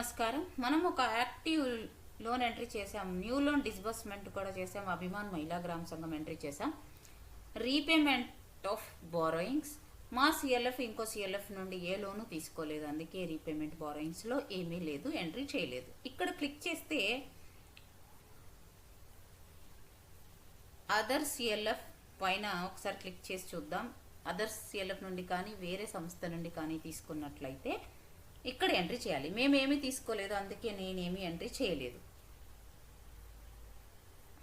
నమస్కారం. మనం ఒక యాక్టివ్ లోన్ ఎంట్రీ చేసాం న్యూ లోన్ డిస్బర్స్మెంట్ కూడా చేసాం అభిమాన్ మహిళా గ్రామ సంఘం ఎంట్రీ చేసాం రీపేమెంట్ ఆఫ్ బారోయింగ్స్. మా సిఎల్ఎఫ్ ఇంకో సిఎల్ఎఫ్ నుండి ఏ లోను తీసుకోలేదు. అందుకే రీపేమెంట్ బారోయింగ్స్లో ఏమీ లేదు. ఎంట్రీ చేయలేదు. ఇక్కడ క్లిక్ చేస్తే అదర్ సిఎల్ఎఫ్ పైన ఒకసారి క్లిక్ చేసి చూద్దాం. అదర్ సిఎల్ఎఫ్ నుండి కానీ వేరే సంస్థ నుండి కానీ తీసుకున్నట్లయితే ఇక్కడ ఎంట్రీ చేయాలి. మేమేమీ తీసుకోలేదు అందుకే నేనేమి ఎంట్రీ చేయలేదు.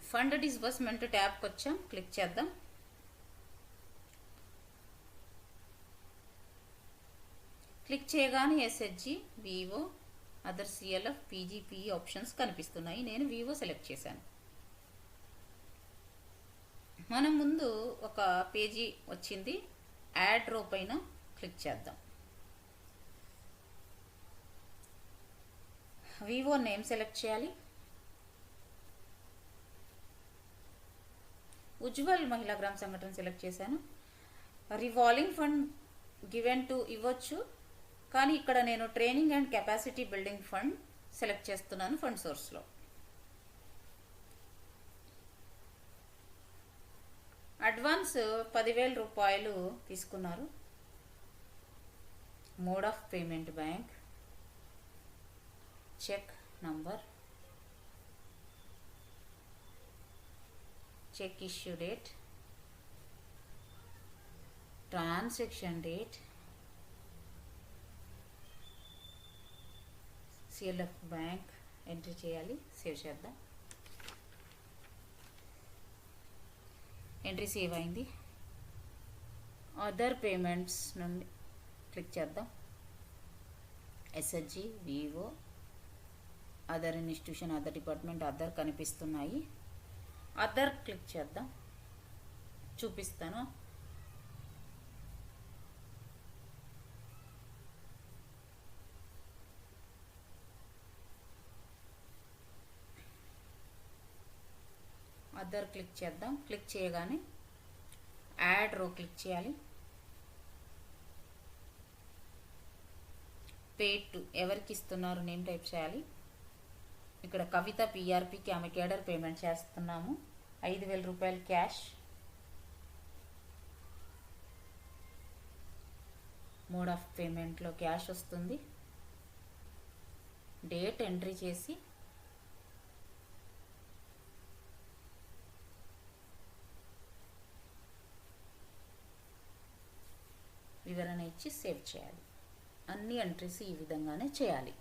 ఫండ్ డిస్బర్స్మెంట్ ట్యాబ్కి వచ్చాం. క్లిక్ చేద్దాం. క్లిక్ చేయగానే SHG VO other CLF PGP options కనిపిస్తున్నాయి. నేను వివో సెలెక్ట్ చేశాను. మనం ముందు ఒక పేజీ వచ్చింది. యాడ్ రో పైన క్లిక్ చేద్దాం. వివో నేమ్ సెలెక్ట్ చేయాలి. ఉజ్వల్ మహిళా గ్రామ సంఘటన సెలెక్ట్ చేశాను. రివాల్వింగ్ ఫండ్ గివెన్ టు ఇవ్వచ్చు. కానీ ఇక్కడ నేను training and capacity building fund select చేస్తున్నాను ఫండ్ సోర్స్లో అడ్వాన్స్ పదివేల రూపాయలు తీసుకున్నారు. Mode of payment bank cheque number cheque issue date transaction date CLF bank entry చేయాలి. సేవ్ చేద్దాం. ఎంట్రీ సేవ్ అయింది. అదర్ పేమెంట్స్ నుండి క్లిక్ చేద్దాం. SHG VO other institution other department other కనిపిస్తున్నాయి. అదర్ క్లిక్ చేద్దాం. చూపిస్తాను. అదర్ క్లిక్ చేద్దాం. Click చేయగానే యాడ్ రో క్లిక్ చేయాలి. పేడ్ టు ఎవరికి ఇస్తున్నారు నేమ్ టైప్ చేయాలి. ఇక్కడ కవిత పిఆర్పికి ఆమె కేడర్ పేమెంట్ చేస్తున్నాము. ఐదు వేల రూపాయలు క్యాష్. మోడ్ ఆఫ్ పేమెంట్లో క్యాష్ వస్తుంది. డేట్ ఎంట్రీ చేసి వివరణ ఇచ్చి సేవ్ చేయాలి. అన్ని ఎంట్రీస్ ఈ విధంగానే చేయాలి.